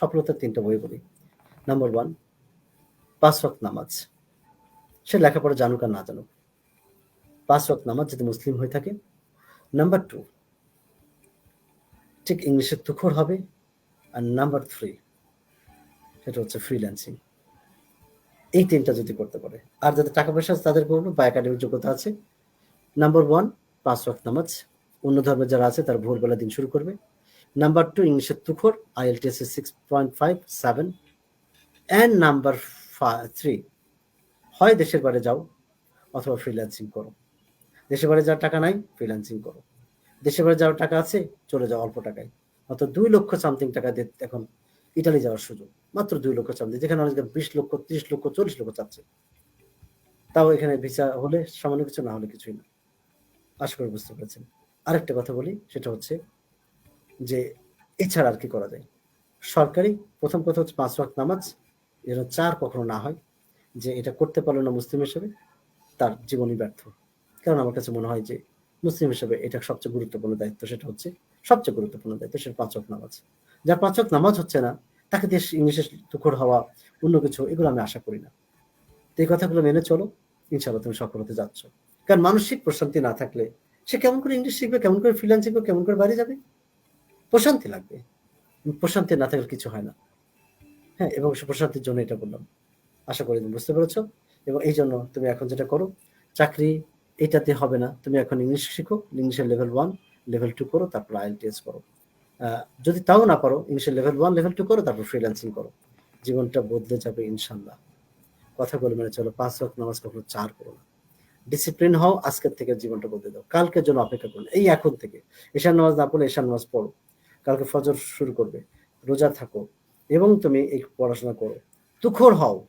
সফলতার তিনটা বই বলি নাম্বার ওয়ান পাঁচ ওয়াক্ত নামাজ। সে লেখাপড়া জানুক আর না জানুক। পাঁচ ওয়াক্ত নামাজ যদি মুসলিম হয়ে থাকে। নাম্বার টু ঠিক ইংলিশে তুখর হবে। আর নাম্বার থ্রি সেটা হচ্ছে ফ্রিল্যান্সিং এই তিনটা যদি করতে পারে। আর যাদের টাকা পয়সা আছে তাদের করব বা একাডেমিক যোগ্যতা আছে। নাম্বার ওয়ান পাঁচ ওয়াক্ত নামাজ। অন্য ধর্মের যারা আছে তারা ভোরবেলা দিন শুরু করবে। নাম্বার টু ইংলিশের তুখর IELTS six point five seven and number three হয় দেশের বাইরে যাও অথবা ফ্রিল্যান্সিং করো। দেশের বাইরে যাওয়ার টাকা নাই ফ্রিল্যান্সিং করো। দেশের বাইরে যাওয়ার টাকা আছে, চলে যাও অল্প টাকায়। অত দুই লক্ষ সামথিং টাকা দিয়ে এখন ইটালি যাওয়ার সুযোগ। মাত্র দুই লক্ষ সামথিং যেখানে অনেক বিশ লক্ষ, ত্রিশ লক্ষ, চল্লিশ লক্ষ চাচ্ছে। তাও এখানে ভিসা হলে সামান্য কিছু না হলে কিছুই না। আশা করি বুঝতে পেরেছেন। আরেকটা কথা বলি, সেটা হচ্ছে যে এছাড়া আর কি করা যায়। সরকারি প্রথম কথা হচ্ছে পাঁচ ওয়াক্ত নামাজ এর চার কখনো না হয়, যে এটা করতে পারল না মুসলিম হিসেবে, তার জীবনই ব্যর্থ। কারণ আমার কাছে মনে হয় যে মুসলিম হিসেবে এটা সবচেয়ে গুরুত্বপূর্ণ দায়িত্ব, সেটা হচ্ছে সবচেয়ে গুরুত্বপূর্ণ দায়িত্ব, সেটা পাঁচ ওয়াক্ত নামাজ। যার পাঁচ ওয়াক্ত নামাজ হচ্ছে না, তাকে দেশ ইংলিশে তুখর হওয়া, অন্য কিছু, এগুলো আমি আশা করি না। তো এই কথাগুলো মেনে চলো, ইনশাআল্লাহ তুমি সফল হতে যাচ্ছ। কারণ মানসিক প্রশান্তি না থাকলে সে কেমন করে ইংলিশ শিখবে, কেমন করে ফ্রিল্যান্স শিখবে, কেমন করে বাড়ি যাবে? প্রশান্তি লাগবে। প্রশান্তি না থাকলে কিছু হয় না। হ্যাঁ এবং প্রশান্তির জন্য এটা বললাম। আশা করি তুমি বুঝতে পেরেছ। এবং এই জন্য তুমি এখন যেটা করো, চাকরি এটাতে হবে না। তুমি এখন ইংলিশ শিখো, ইংলিশের লেভেল ওয়ান লেভেল টু করো, তারপর আইএলটিএস করো। যদি তাও না পারো, ইংলিশের লেভেল ওয়ান লেভেল টু করো, তারপর ফ্রিল্যান্সিং করো। জীবনটা বদলে যাবে ইনশাল্লাহ কথা বলে মানে চলো, পাঁচ ওয়াক্ত নামাজ কখনো চার করো না। ডিসিপ্লিন হও, আজকের থেকে জীবনটা বদলে দাও। কালকের জন্য অপেক্ষা করো এই এখন থেকে। এশার নামাজ না পড়লে এশার নামাজ পড়ো। কালকে ফজর শুরু করবে। রোজা থাকো এবং তুমি এই পড়াশোনা করো। তুখর হও।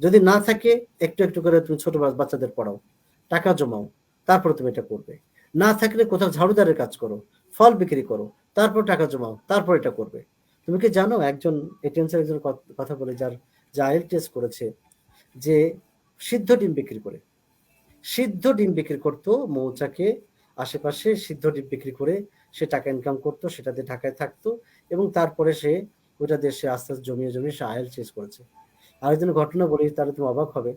যদি না থাকে, একটু একটু করে তুমি ছোট বাচ্চাদের পড়াও। টাকা জমাও। তারপর তুমি এটা করবে। না থাকলে কোথাও ঝাড়ুদারের কাজ করো, ফল বিক্রি করো, তারপর টাকা জমাও, তারপর এটা করবে। তুমি কি জানো, একজন এটিএম একজন কথা বলে, যার যা আইএল টেস্ট করেছে, যে সিদ্ধ ডিম বিক্রি করে। সিদ্ধ ডিম বিক্রি করতো মৌচাকে আশেপাশে সিদ্ধ ডিপ বিক্রি করে সে টাকা ইনকাম করতো, সেটা দিয়ে ঢাকায় থাকতো এবং তারপরে সে ওইটা দিয়ে সে আস্তে আস্তে জমিয়ে জমিয়ে সে আয়েল চেস করেছে। আরেকজন ঘটনা বলি, তাহলে তুমি অবাক হবে।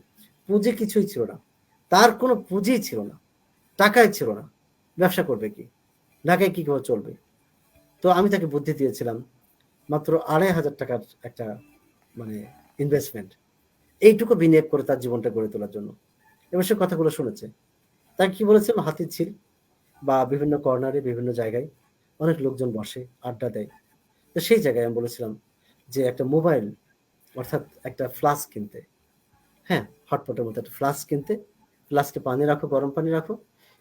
পুঁজি কিছুই ছিল না। তার কোনো পুঁজি ছিল না। টাকাই ছিল না। ব্যবসা করবে কি? ঢাকায় কি করে চলবে? তো আমি তাকে বুদ্ধি দিয়েছিলাম, মাত্র আড়াই হাজার টাকার একটা মানে ইনভেস্টমেন্ট এইটুকু বিনিয়োগ করে তার জীবনটা গড়ে তোলার জন্য। এবং সে কথাগুলো শুনেছে। তাকে কি বলেছিলাম হাতির ছিল বা বিভিন্ন কর্নারে বিভিন্ন জায়গায় অনেক লোকজন বসে, আড্ডা দেয়। তো সেই জায়গায় আমি বলেছিলাম যে একটা মোবাইল অর্থাৎ একটা ফ্লাস্ক কিনতে। হ্যাঁ হটপটের মতো একটা ফ্লাস্ক কিনতে। ফ্লাস্কে পানি রাখো, গরম পানি রাখো,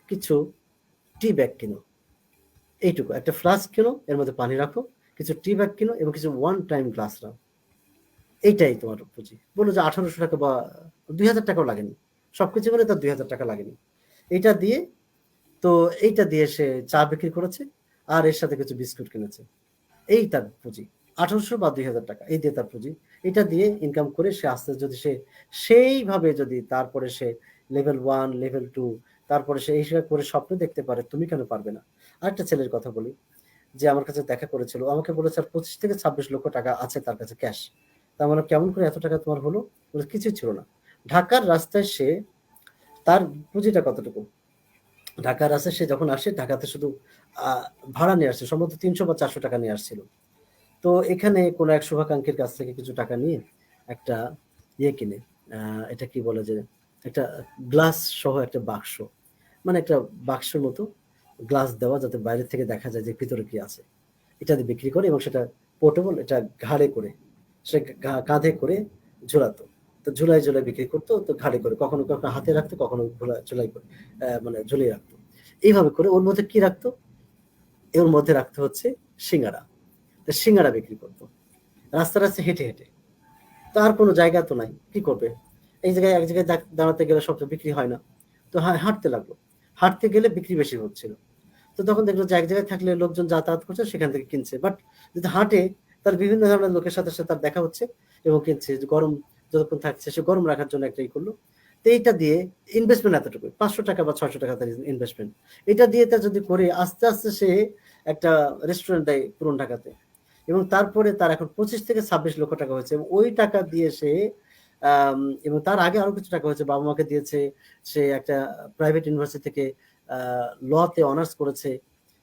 কিছু টি ব্যাগ কিনো। এইটুকু। একটা ফ্লাস্ক কিনো, এর মধ্যে পানি রাখো, কিছু টি ব্যাগ কিনো এবং কিছু ওয়ান টাইম গ্লাস রাখো এইটাই তোমার পুঁজি। বলো যে আঠারোশো টাকা বা দুই হাজার টাকাও লাগেনি। সবকিছু করে তার দুই হাজার টাকা লাগেনি। এইটা দিয়ে তো এইটা দিয়ে সে চা বিক্রি করেছে আর এর সাথে কিছু বিস্কুট কিনেছে। এই তার পুঁজি, আঠারোশো বা দুই হাজার টাকা, এই দিয়ে তার পুঁজি। এটা দিয়ে ইনকাম করে সে আস্তে যদি সে সেইভাবে যদি তারপরে সে লেভেল ওয়ান লেভেল টু তারপরে সে এইসব করে স্বপ্ন দেখতে পারে, তুমি কেন পারবে না? আরেকটা ছেলের কথা বলি, যে আমার কাছে দেখা করেছিল, আমাকে বলেছে, আর পঁচিশ থেকে ছাব্বিশ লক্ষ টাকা আছে তার কাছে ক্যাশ তা মানে কেমন করে এত টাকা তোমার হলো? কিছুই ছিল না। ঢাকার রাস্তায় সে তার পুঁজিটা কতটুকু? ঢাকার আছে, সে যখন আসে, ঢাকাতে শুধু ভাড়া নিয়ে আসছে, সম্ভবত তিনশো বা চারশো টাকা নিয়ে আসছিল। তো এখানে কোনো এক শুভাকাঙ্ক্ষীর কাছ থেকে কিছু টাকা নিয়ে একটা ইয়ে কিনে এটা কি বলে যে, একটা গ্লাস সহ একটা বাক্স মানে একটা বাক্সের মতো গ্লাস দেওয়া যাতে বাইরে থেকে দেখা যায় যে ভিতরে কি আছে। এটা বিক্রি করে এবং সেটা পোর্টেবল এটা ঘাড়ে করে সে কাঁধে করে ঝোলাতো। তো ঝুলাই ঝুলাই বিক্রি করতো, তো ঘাড়ে করে, কখনো কখনো হাতে রাখতো, কখনো ঝুলাই করে মানে ঝুলিয়ে রাখতো। এইভাবে করে ওর মধ্যে কি রাখতো? এর মধ্যে রাখতে হচ্ছে সিঙ্গারা। তো সিঙ্গারা বিক্রি করতো। রাস্তা রাস্তা হেঁটে হেঁটে। তার কোনো জায়গা তো নাই, কি করবে? এই জায়গায় এক জায়গায় দাঁড়াতে গেলে সব বিক্রি হয় না। তো হাঁটতে লাগল। হাঁটতে গেলে বিক্রি বেশি হচ্ছিল। তো তখন দেখল যে এক জায়গায় থাকলে লোকজন যাতায়াত করছে, সেখান থেকে কিনছে। বাট যদি হাঁটে, তার বিভিন্ন ধরনের লোকের সাথে সাথে তার দেখা হচ্ছে এবং কিনছে। গরম যতক্ষণ থাকছে, সে গরম রাখার জন্য একটা ই করল। তো এইটা দিয়ে ইনভেস্টমেন্ট এতটুকু, পাঁচশো টাকা বা ছয়শো টাকা তার ইনভেস্টমেন্ট এটা দিয়ে তা যদি করে, আস্তে আস্তে সে একটা রেস্টুরেন্ট দেয় পুরন ঢাকাতে। এবং তারপরে তার এখন পঁচিশ থেকে ছাব্বিশ লক্ষ টাকা হয়েছে। এবং ওই টাকা দিয়ে সে এবং তার আগে আরও কিছু টাকা হয়েছে। বাবা মাকে দিয়েছে, সে একটা প্রাইভেট ইউনিভার্সিটি থেকে লতে অনার্স করেছে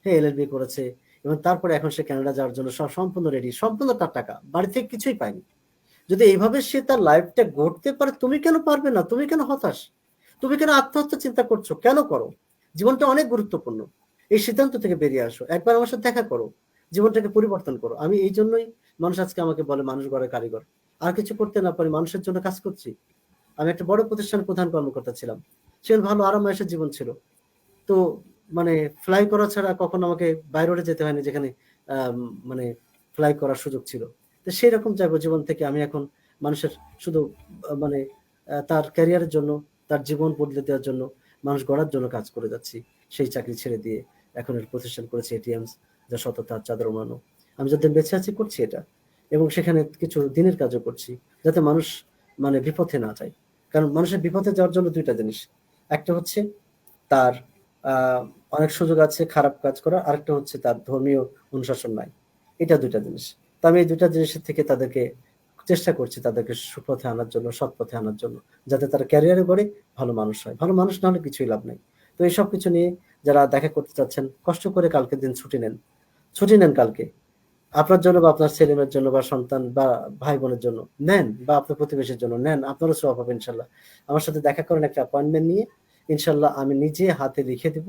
হ্যাঁ এলএলবি করেছে। এবং তারপরে এখন সে কানাডা যাওয়ার জন্য সব সম্পূর্ণ রেডি সম্পূর্ণ তার টাকা। বাড়ি থেকে কিছুই পায়নি। যদি এইভাবে সে তার লাইফটা গড়তে পারে, তুমি কেন পারবে না? তুমি কেন হতাশ? তুমি কেন আত্মহত্যা চিন্তা করছ? কেন করো? জীবনটা অনেক গুরুত্বপূর্ণ। এই সিদ্ধান্ত থেকে বেরিয়ে আসো। একবার আমার সাথে দেখা করো। জীবনটাকে পরিবর্তন করো। আমি এই জন্যই মানুষ আজকে আমাকে বলে মানুষ গড়ে কারিগর। আর কিছু করতে না পারি, মানুষের জন্য কাজ করছি। আমি একটা বড় প্রতিষ্ঠানের প্রধান কর্মকর্তা ছিলাম। সেখানে ভালো আরামায়েশের জীবন ছিল। তো মানে ফ্লাই করা ছাড়া কখনো আমাকে বাইরে যেতে হয়নি, যেখানে মানে ফ্লাই করার সুযোগ ছিল। তো সেই রকম জীবন থেকে আমি এখন মানুষের শুধু মানে তার ক্যারিয়ারের জন্য, তার জীবন বদলে দেওয়ার জন্য মানুষ গড়ার জন্য কাজ করে যাচ্ছি, সেই চাকরি ছেড়ে দিয়ে এখন এর প্রতিষ্ঠান করেছি এটিএমস যা সততার চাদর মানো আমি যাদের বেঁচে আছি করছি এটা। এবং সেখানে কিছু দিনের কাজও করছি, যাতে মানুষ মানে বিপথে না যায়। কারণ মানুষের বিপথে যাওয়ার জন্য দুইটা জিনিস। একটা হচ্ছে তার অনেক সুযোগ আছে খারাপ কাজ করার, আরেকটা হচ্ছে তার ধর্মীয় অনুশাসন নাই। এটা দুইটা জিনিস। আমি এই দুইটা জিনিসের থেকে তাদেরকে চেষ্টা করছি তাদেরকে সুপথে আনার জন্য সৎ পথে আনার জন্য, যাতে তারা ক্যারিয়ারে গড়ে ভালো মানুষ হয়। ভালো মানুষ না হলে কিছুই লাভ নেই। তো এইসব কিছু নিয়ে যারা দেখা করতে চাচ্ছেন, কষ্ট করে কালকে দিন ছুটি নেন। ছুটি নেন কালকে। আপনার জন্য বা আপনার ছেলেমেয়ের জন্য বা সন্তান বা ভাই বোনের জন্য নেন বা আপনার প্রতিবেশীর জন্য নেন, আপনারও সব হবে ইনশাল্লাহ। আমার সাথে দেখা করেন একটা অ্যাপয়েন্টমেন্ট নিয়ে, ইনশাল্লাহ আমি নিজে হাতে লিখে দেব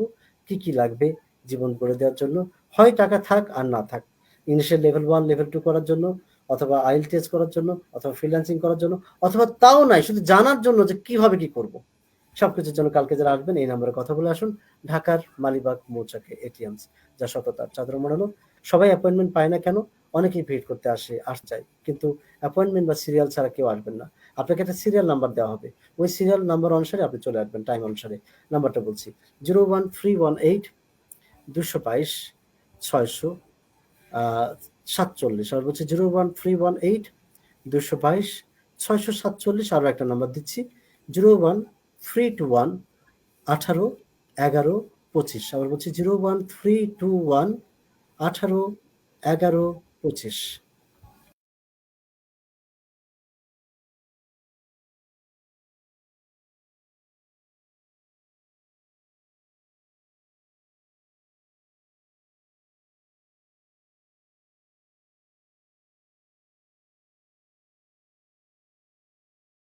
কি কি লাগবে জীবন গড়ে দেওয়ার জন্য। হয় টাকা থাক আর না থাক। ইংলিশের লেভেল ওয়ান লেভেল টু করার জন্য, অথবা আইল টেস্ট করার জন্য, অথবা ফ্রিল্যান্সিং করার জন্য, অথবা তাও নাই, শুধু জানার জন্য যে কীভাবে কি করব। সব কিছুর জন্য কালকে যারা আসবেন, এই নাম্বারে কথা বলে আসুন। ঢাকার মালিবাগ মৌচাকে এটিএমস যা সততার চাদর মোড়ানো। সবাই অ্যাপয়েন্টমেন্ট পায় না কেন? অনেকেই ভিড় করতে আসে, আস চায় কিন্তু অ্যাপয়েন্টমেন্ট বা সিরিয়াল ছাড়া কেউ আসবেন না। আপনাকে একটা সিরিয়াল নাম্বার দেওয়া হবে। ওই সিরিয়াল নাম্বার অনুসারে আপনি চলে আসবেন টাইম অনুসারে। নাম্বারটা বলছি zero one three one eight দুশো বাইশ, ছয়শো সাতচল্লিশ আর বলছি zero one three one eight দুশো বাইশ, ছয়শো সাতচল্লিশ আরও একটা নাম্বার দিচ্ছি, zero one three two one আঠারো এগারো পঁচিশ, আবার বলছি zero one three two one আঠারো এগারো পঁচিশ।